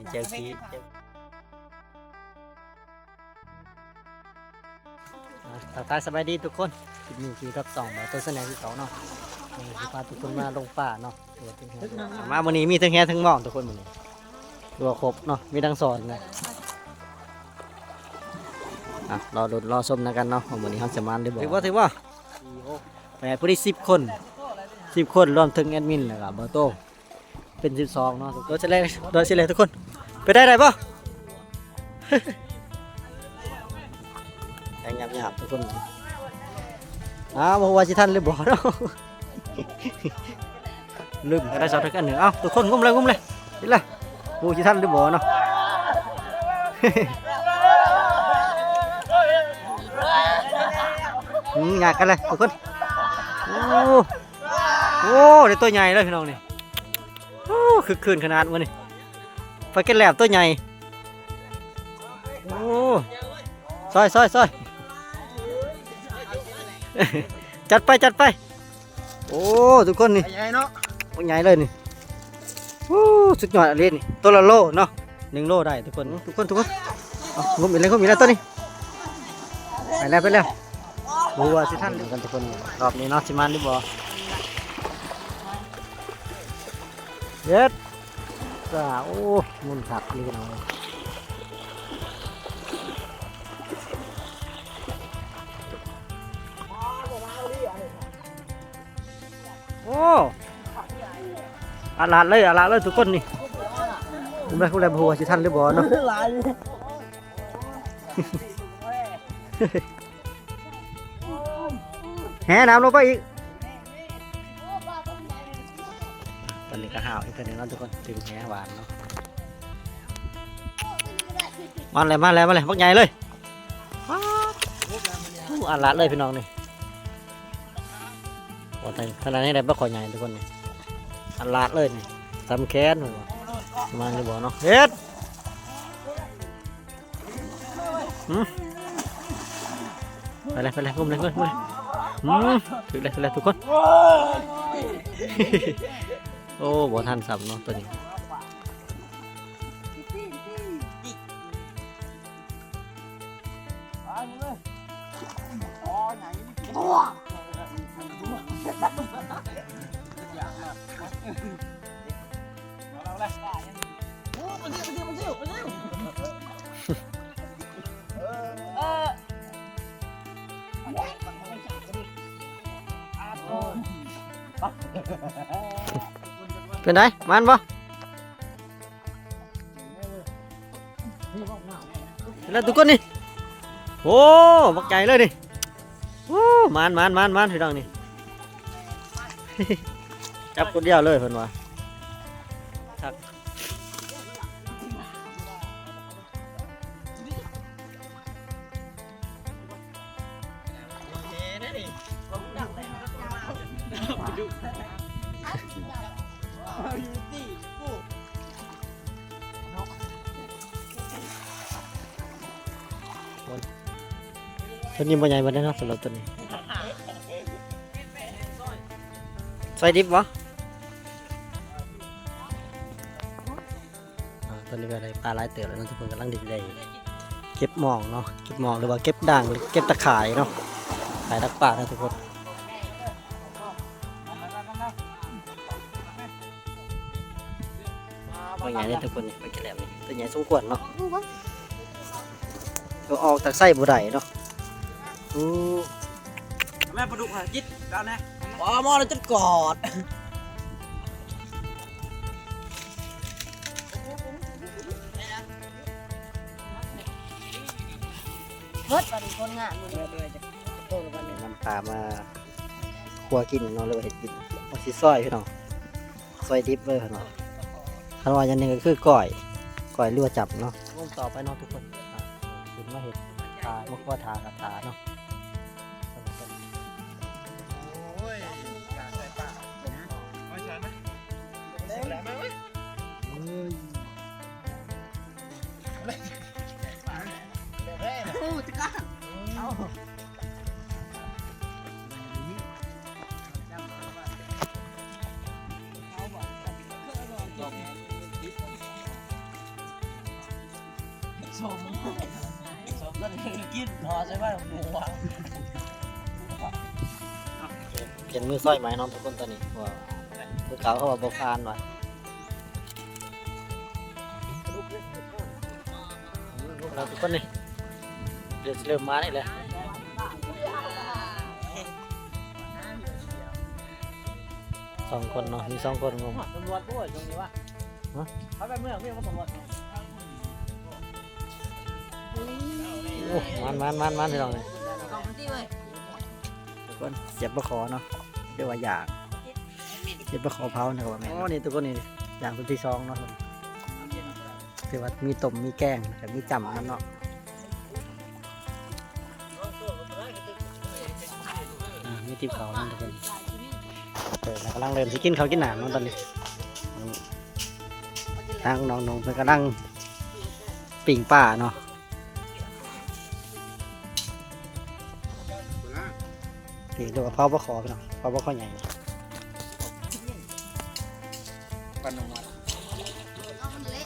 นี้เจียวขี้อะทักทายสบายดีทุกคนคลิปนี้คือรับสองแบบต้นแสดงที่เขาเนาะนี่คือพาทุกคนมาลงป่าเนาะเดี๋ยวถึงแฮะมาวันนี้มีทั้งแฮทั้งหมองทุกคนวันนี้ตัวครบเนาะมีทั้งสอนเลยอะรอดูรอชมนะกันเนาะว่าวันนี้เขาจะมาได้บอกถือว่าถือว่าแปดผู้ที่สิบคนสิบคนรวมถึงแอดมินแล้วก็เบอร์โตเป็นสิบสองเนาะโดยเฉลี่ยโดยเฉลี่ยทุกคน ไปได้ไรป่ะยังยับยับทุกคนอ้าวบอกว่าสิท่านหรือบ่เนาะลืมได้สองทักอันหนึ่งเอ้าทุกคนงุ้มเลยงุ้มเลยนี่ละบูสิท่านหรือบ่เนาะอืมอยากกันเลยทุกคนโอ้โอ้ได้ตัวใหญ่เลยพี่น้องนี่โอ้คือคืนขนาดมันนี่ ไปกันแหลบตัวใหญ่ โอ้ซอยซอยซอยจัดไปจัดไป โอ้ทุกคนนี่ใหญ่เนาะตัวใหญ่เลยนี่โอ้สุดยอดอะไรนี่ตัวละโลเนาะหนึ่งโลได้ทุกคนทุกคนทุกคนเอางุ้มอีกแล้วงุ้มอีกแล้วตัวนี้ไปแล้วไปแล้วบัวสิท่านกันทุกคนรอบนี้เนาะสิมันหรือบ่เด็ดจ้าโอ้ มุนผักนี่กันเอาเลยโอ้อาลาดเลยอาลาดเลยทุกคนนี่คุณแม่คุณแม่บัวสิท่านหรือบ่เนาะแห่น้ำลงไปอีกตอนนี้ก็ห่าวอีกตัวหนึงแล้วทุกคนถึงแห่หวานเนาะ มาเลยมาเลยมาเลยบักใหญ่เลยอู้อาลาดเลยพี่น้องนี่โอ้แต่ขนาดนี้ได้บักขอใหญ่ทุกคนนี่อาลาดเลยนี่ทำแค้นหนูมาจะบอกเนาะเฮ็ดไปเลยไปเลยงุ้มเลยงุ้มเลยอืมถึงแล้วถึงแล้วทุกคน โอ้บอทันสับเนาะตัวนี้ เป็นไรมันบ่แล้วทุกคนนี่โอ้บักใหญ่เลยนี่โอ้มันมันมันมันพี่น้องนี่จับคนเดียวเลยเพิ่นว่าครับ ตัวนี้บ่ใหญ่บ่ได้เนาะสำหรับตัวนี้ใส่ดิบวะอ่าตัวนี้ก็ได้ปลาหลายเตือแล้วนะทุกคนกำลังดิบได้เก็บหมองเนาะเก็บหมองหรือว่าเก็บด่างหรือเก็บตะข่ายเนาะขายตักปลานะทุกคนตัวใหญ่เลยทุกคนนี่ไปกินแล้วนี่ตัวใหญ่สมควรเนาะ ก็ออกจากไส้บุได้เนาะอู้แม่ปลาดุกหาจิตกันนะอ๋อมอแล้วจะกอดเบิดวันคนงานมึงเลยโตแล้วกันเนี่ยนำปลามาคั่วกินเนาะหรือว่าเห็ดกินมาสิซอยพี่น้องซอยดิบเลยพี่น้องคันว่าอย่างหนึงก็คือก้อยก้อยลวกจับเนาะลงต่อไปเนาะทุกคน อะคุณมาเห็ดปลามาคั่วทากระทาเนาะโอ้ยการใส่ปลาไม่ใช่ไหมเล่นแล้วไหมเว้ยเอ้ยโอ้จะกล้าเอา ใช่ไหมหมูอะเปลี่ยนมือสร้อยไหมน้องทุกคนตอนนี้ว่ามือเก่าเขาว่าบคานหน่อยเราทุกคนนี่เดี๋ยวจะเริ่มมานี่แหละสองคนเนาะมีสองคนงงตำรวจด้วยตรงนี้วะเขาไปเมืองเมืองเขาตำรวจ โอ้มันมันมันมันที่เราเลยเอามันที่เว้ยทุกคนเสียบประคอเนาะเรียกว่าอยากเสียบประคอเผาเนี่ยก็ว่าแม่นอ๋อนี่ทุกคนนี่อย่างคนที่สองเนาะคือว่ามีต้มมีแกงแต่มีจำนั่นเนาะอ่ามีติบเขานั่นทุกคนเปิดแล้วกำลังเริ่มสิกินเขาวกินหนามเนาะตอนนี้ทางน้องๆเพิ่นกำลังปิ่งป่าเนาะ นี่ดูกับเผาปลาขอไปเนาะเผาปลาขอใหญ่นะปันออกมาเอามันเละ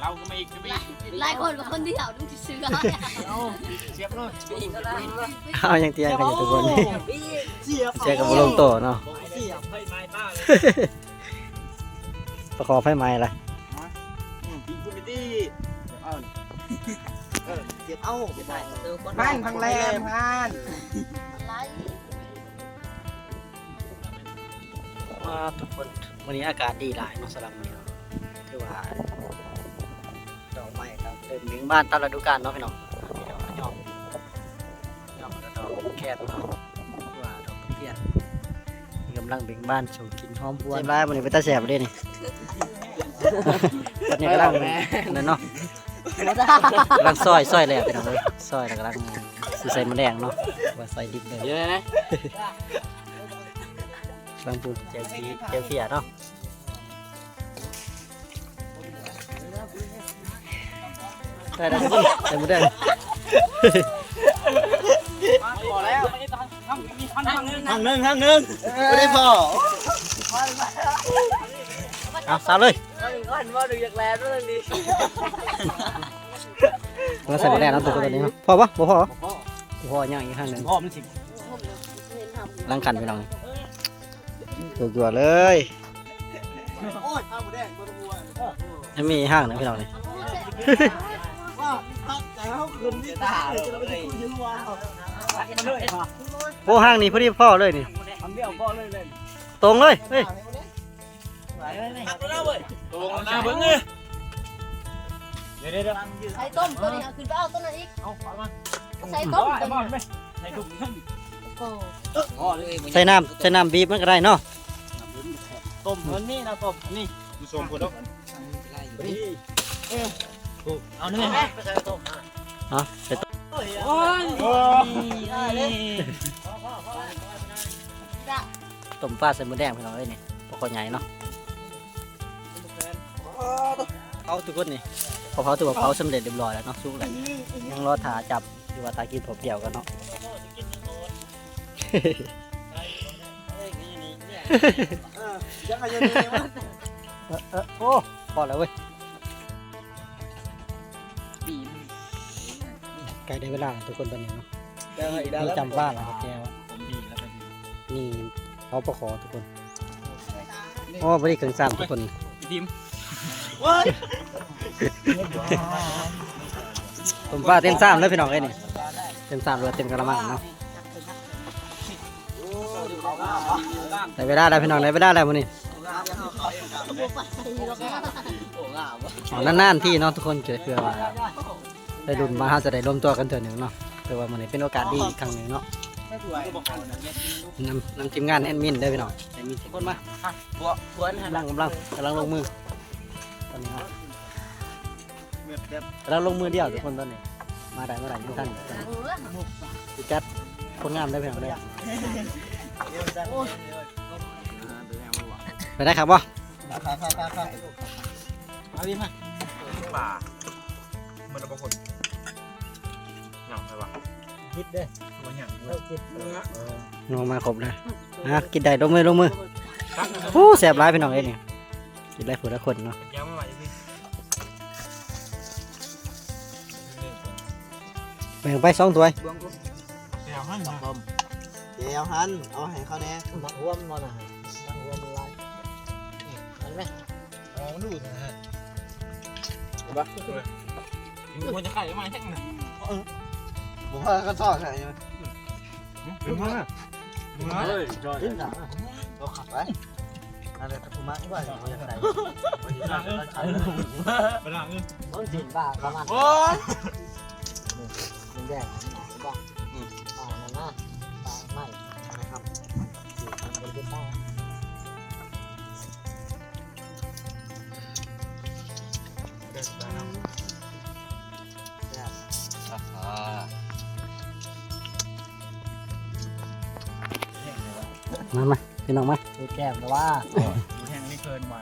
เราก็ไม่อีกจะไม่อีกหลายคนกับคนที่เขาดูเสือเสียบเลยเอาอย่างเตียกันอยู่ทุกคนนี่เสียบเจอกับบุลงโตเนาะเสียบไฟไม้ป้าเลยปลาขอไฟไหม้ละยิง คุณไปดิเอาเสียบเอ้าเสียบได้พันพังแรมพันหลายมาทุกคนวันนี้อากาศดีหลายเนาะสำหรับวันนี้เนาะถือว่าดอกไม้ครับเดินถึงบ้านตามฤดูกาลเนาะพี่น้องมีดอกยอมยอมแล้วดอกแคทเนาะถือว่าดอกเพียนมีกำลังเบ่งบ้านชมกินหอมพวนร้ายวันนี้ไปตาแสบเลยนี่ตอนนี้กำลังนั่นเนาะ กำลังซอยซอยแล้วพี่น้องเอ้ยซอยแล้วกำลังสิใส่มะแดงเนาะว่าใส่ดิบเลยเยอะนะกำลังปลูกเจลซีเจลเฟียเนาะได้แล้วทุกคนใส่มะแดงพอแล้วทางหนึ่งทางหนึ่งไม่ได้พอเอาสาวเลย ก้อนว่าดูอยากแล้วด้วยดิมาใส่มะแดงเนาะตัวตัวนี้เนาะพอปะบ่พอบ่พอย่างอีกข้างหนึ่งพ่อมันสิล้างขันพี่น้องตัวๆเลยโอ้ยข้าวหมูแดงตัวบัวยังมีห้างนะพี่น้องนี่ว่าพักแต่เขาคืนนี่ตาจะไปคุยยืนวาวมันเลยโอ้ห้างนี้พอดีพ่อเลยนี่ทำเบี้ยวก้อนเลยเลยตรงเลยเฮ้ย ไหลเลยหักแล้วเว้ยตรงนะเบิ้งเลยเดี๋ยวเดี๋ยวใส่ต้มตัวนี้เอาขึ้นไปเอาต้นนั้นอีกเอาเอามาใส่บต้มอตัวลบอนี้ลไปในถุงนั่นโอ้อ๋อเลยใส่น้ำใส่น้ำบีบมันก็ได้เนาะต้มมันนี่นะต้มนี่ดูสมพูดแล้วเอาเนื้อไปใส่ต้มเอาใส่ต้มโอ้ยโอ้จ้ะต้มปลาใส่หมูแดงพี่น้องเอ้ยนี่ปลาคอใหญ่เนาะาทุกคนนี่พอเผาตัวเผาสำเร็จเรียบร้อยแล้วเนาะสุกแล้วยังรอถาจับหรือว่าตากินถั่วเปรี้ยวกันเนาะยังไงยังไงเออเออโอ้พอแล้วเว้ยใกล้ได้เวลาทุกคนตอนนี้เนาะได้ได้นี่แล้วจำบ้านแล้วครับแก้วผมดีแล้วเป็นนี่เขาประคอทุกคนโอ้บริเครื่องซ้ำทุกคนทีม ผมปลาเต็มซ้ำแล้วพี่น้องเอ้ยนี่เต็มซ้ำเลยเต็มกระมังเนาะได้เวลาแล้วพี่น้องได้เวลาแล้วมื้อนี้บัวปลาใส่แล้วก็อ๋อนานๆที่เนาะทุกคนเกิดเพื่อว่าได้รุ่นมาเราจะได้รวมตัวกันเถื่อหนึ่งเนาะเพื่อว่ามื้อนี้เป็นโอกาสดีอีกครั้งหนึ่งเนาะนำนำทีมงานแอดมินได้อพี่น้องได้มีทุกคนมาบัวบัวกำลังกำลังกำลังลงมือตอนนี้เนาะ เม็ดเด็ดกำลังลงมือเดียวทุกคนตอนนี้ มาได้เมื่อไหร่ทุกท่านสิจัดคนงามได้เพียงเลยไปได้ครับบ่ค่ะค่ะค่ะค่ะมาดิมาป่ามันเอาคนหนังใช่ปะคิดเด้อมันหนังคิดน้องมาครบเลยนะกินได้ลงมือลงมือโอ้แสบร้ายพี่น้องเอ้ยนี่กินได้ผู้ละคนเนาะ แบ่งไปสองถ้วยเบื้องกูแก้วให้หน่อยเดี๋ยวหันเอาให้เขาแน่มักหัวมันบ่น่ะมักหัวมันลายอันไหมอ๋อดูนะฮะมันจะไข่มาแค่ไหนผมว่าก็ทอดให้ไหมเป็นมาเฮ้ยจอยขึ้นหลังเราขับไปอะไรตะกุมะด้วยเราอยากใส่ไปหลังต้องกินบ้าประมาณโอ้ ยมันแดงบ้าอ่านั่นนะปลาไม่นะครับเป็นเป็นบ้ามามาพี่น้องมาดูแก้มนะว่าแห้งไม่เกินไป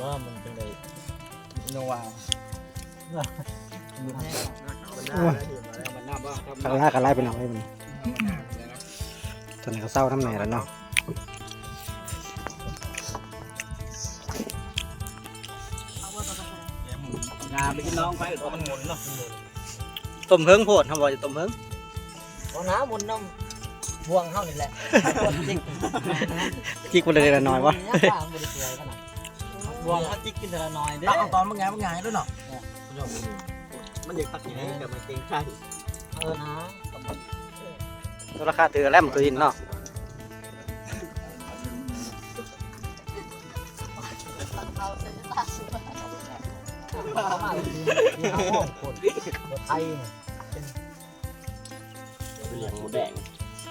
ว่ามันเป็นเลยโนวามันน่าเห็นอะไรมันน่าบ้าทำ ข้างล่างกันไล่ไปหน่อยมันตอนนี้ก็เศร้าน้ำแหน่แล้วเนาะงานไปกินน้องไปตัวมันหมุนเนาะต้มเพิงโพดทำบ่จะต้มเพิงเอาน้ำมุนน้ำบ่วงเท่านี่แหละจิกจิกมันเลยละน้อยวะบ่วงเขาจิกกินแต่ละน้อยเด้ตักตอนมันไงมันไงด้วยเนาะ มันอยากตักย่างนี้แต่มันเกงใจเออนะตัวราคาถือแลมตัวอินเนาะเอาใส่ตาสุดเขามาที่ห้องคนไทยเหลืองหมูแดง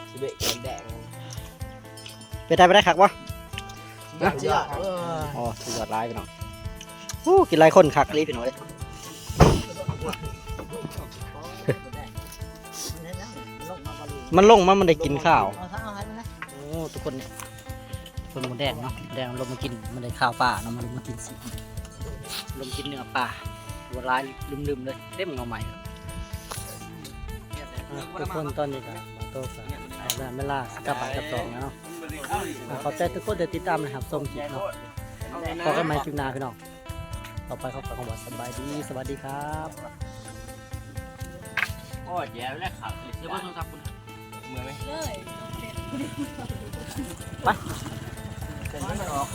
สิเบกแดงไปได้ไปได้คักวะเจ้าเอออ๋อสุดยอดร้ายพี่น้องโอ้กินหลายคนคักรีพี่น้อย มันลงมามันได้กินข้าว โอ้ทุกคนเนี่ยคนหมูแดงเนาะหมูแดงลงมากินมันได้ข้าวป่าเนาะมันลงมากินสิลงมากินเนื้อป่าตัวร้ายลืมๆเลยเต็มเงาใหม่ครับอะทุกคนตอนนี้ก็มาโต้กันเอาละเวลาสกับบ่ายกับสองแล้วเนาะอะขอบใจทุกคนที่ติดตามนะครับส่งคลิปเนาะพอกันใหม่คลิปหน้าพี่น้อง ต่อไปเขาฝากคำว่าสบายดีสวัสดีครับโอ้ยแย่แล้วขาดเดี๋ยวมาโทรศัพท์คุณเมื่อไหมเลยเป็นไม่ออก